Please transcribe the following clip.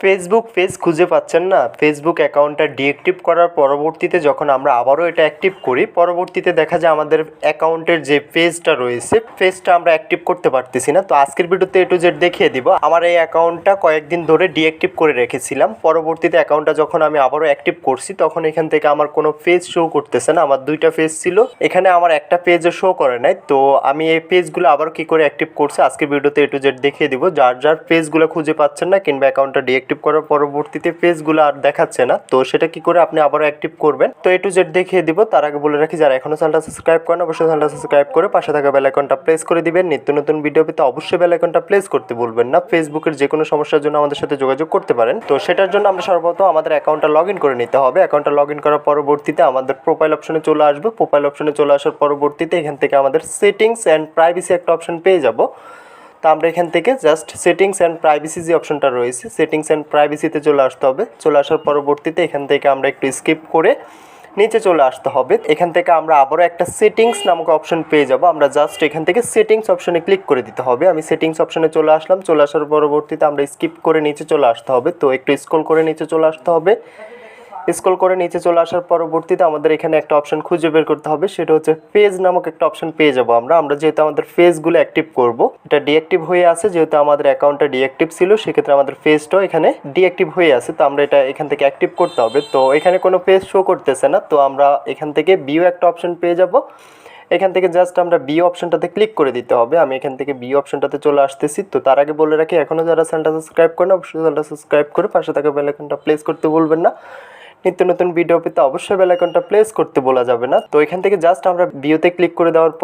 Facebook page খুঁজে পাচ্ছেন না। ফেসবুক অ্যাকাউন্টটা ডিঅ্যাক্টিভ করার পরবর্তীতে যখন আমরা আবারও এটা অ্যাক্টিভ করি, পরবর্তীতে দেখা যায় আমাদের অ্যাকাউন্টের যে পেজটা রয়েছে পেজটা আমরা অ্যাক্টিভ করতে পারতেছি না। তো আজকের ভিডিওতে এ টু জেড দেখিয়ে দিব। আমার এই অ্যাকাউন্টটা কয়েকদিন ধরে ডিঅ্যাক্টিভ করে রেখেছিলাম। পরবর্তীতে অ্যাকাউন্টটা যখন আমি আবারও অ্যাক্টিভ করছি, তখন এখান থেকে আমার কোনো পেজ শো করতেছে না। আমার দুইটা পেজ ছিল। এখানে আমার একটা পেজও শো করে নাই। তো আমি এই পেজগুলো আবার কি করে অ্যাক্টিভ করছি, আজকের ভিডিওতে এ টু জেড দেখিয়ে দিব। যার যার পেজগুলো খুঁজে পাচ্ছেন না কিংবা অ্যাকাউন্টটা ডিঅ্যাক্টিভ করার পরবর্তীতে পেজগুলো আর দেখাচ্ছে না। তো সেটা কি করে আপনি আবারও অ্যাক্টিভ করবেন? তো এ টু জেড দেখিয়ে দিব। তার আগে বলে রাখি, যারা এখনও চ্যানেলটা সাবস্ক্রাইব করেন, অবশ্যই চ্যানেলটা সাবস্ক্রাইব করে পাশে থাকা বেল আইকনটা প্রেস করে দিবেন। নিত্য নতুন ভিডিও পেতে অবশ্যই বেল আইকনটা প্রেস করতে ভুলবেন না। ফেসবুকের যে কোনো সমস্যার জন্য আমাদের সাথে যোগাযোগ করতে পারেন। তো সেটার জন্য আমরা সর্বপ্রথম আমাদের অ্যাকাউন্টটা লগ ইন করে নিতে হবে। অ্যাকাউন্টটা লগ ইন করার পরবর্তীতে আমাদের প্রোফাইল অপশনে চলে আসবে। প্রোফাইল অপশনে চলে আসার পরবর্তীতে এখান থেকে আমাদের সেটিংস অ্যান্ড প্রাইভেসি একটা অপশন পেয়ে যাব। তো আমরা এখান থেকে জাস্ট সেটিংস অ্যান্ড প্রাইভেসি যে অপশনটা রয়েছে সেটিংস অ্যান্ড প্রাইভেসিতে চলে আসতে হবে। চলে আসার পরবর্তীতে এখান থেকে আমরা একটু স্কিপ করে নিচে চলে আসতে হবে। এখান থেকে আমরা আবারও একটা সেটিংস নামক অপশন পেয়ে যাব। আমরা জাস্ট এখান থেকে সেটিংস অপশনে ক্লিক করে দিতে হবে। আমি সেটিংস অপশনে চলে আসলাম। চলে আসার পরবর্তীতে আমরা স্কিপ করে নিচে চলে আসতে হবে। তো একটু স্ক্রল করে নিচে চলে আসতে হবে। স্ক্রল করে নিচে চলে আসার পরবর্তীতে আমাদের এখানে একটা অপশন খুঁজে বের করতে হবে। সেটা হচ্ছে পেজ নামক একটা অপশন পেয়ে যাব আমরা। আমরা যেহেতু আমাদের ফেজগুলো অ্যাক্টিভ করব, এটা ডিঅ্যাক্টিভ হয়ে আছে। যেহেতু আমাদের অ্যাকাউন্টটা ডিঅ্যাক্টিভ ছিল, সেক্ষেত্রে আমাদের ফেজটাও এখানে ডিঅ্যাক্টিভ হয়ে আছে। তো আমরা এটা এখান থেকে অ্যাক্টিভ করতে হবে। তো এখানে কোনো পেজ শো করতেছে না। তো আমরা এখান থেকে বিও একটা অপশন পেয়ে যাব। এখান থেকে জাস্ট আমরা বি অপশনটাতে ক্লিক করে দিতে হবে। আমি এখান থেকে বি অপশনটাতে চলে আসতেছি। তো তার আগে বলে রাখি এখনও যারা চ্যানেলটা সাবস্ক্রাইব করেন অবশ্যই চ্যানেলটা সাবস্ক্রাইব করে পাশে থাকা বেল আইকনটা প্লেস করতে বলবেন না। নিত্য নতুন ভিডিও পেতে অবশ্যই বেলাইকনটা প্লেস করতে বলা যাবে না। তো এখান থেকে জাস্ট আমরা বিওতে ক্লিক করে দেওয়ার